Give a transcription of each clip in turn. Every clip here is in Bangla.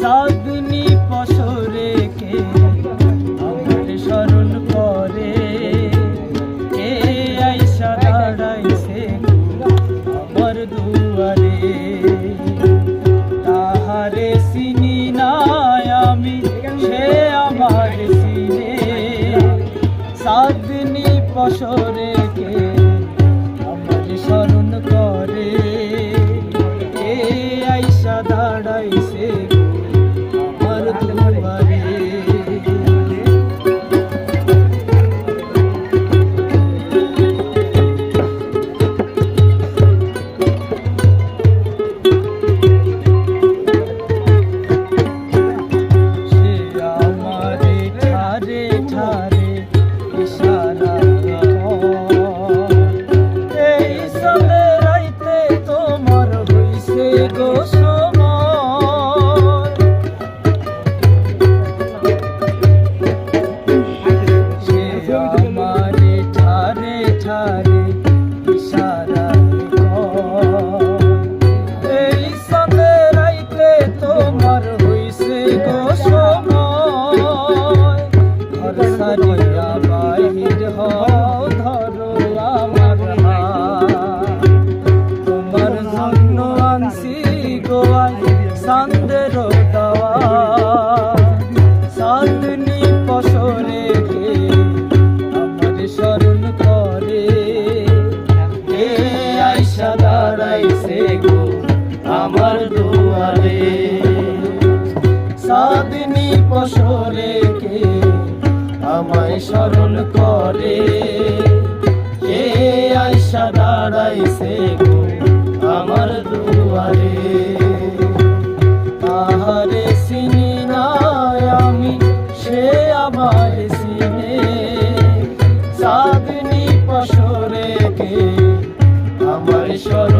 সাদনি পশরে কে আমার স্মরণ করে? কে আইসা দাঁড়াইছে আমার দুয়ারে? তাহারে চিনি নাই আমি, সে আমার সিনে সাদনি পশরে কে Deixa দাঁড়াইছে গো আমার দুয়ারে। সাদনি পশরে কে আমায় স্মরণ করে? কে আইসা দাঁড়াইছে গো আমার দুয়ারে? তাহারে চিনি নাই আমি, সে আমার সিনে সাদনি পশরে কে আমার স্মরণ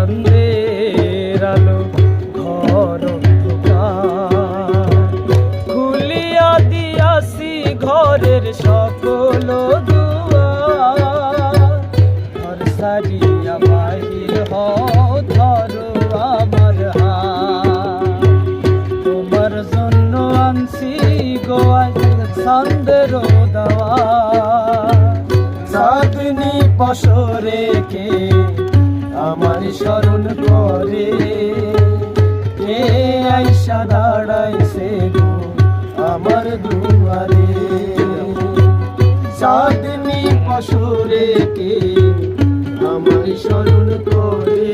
সান্দের আলো ঘর। খুলিয়া দিয়াছি ঘরের সকল দুয়ার। সারিয়া বাহির ধরো আমার তোমার জন্য আনছি গোয়ায় সন্দের দাওয়া। সাদনি পশরে কে আমার স্মরণ করে। কে আইসা দাঁড়াইছে গো আমার দুয়ারে। চাঁদনি পশুরে কে আমার শরণ করে?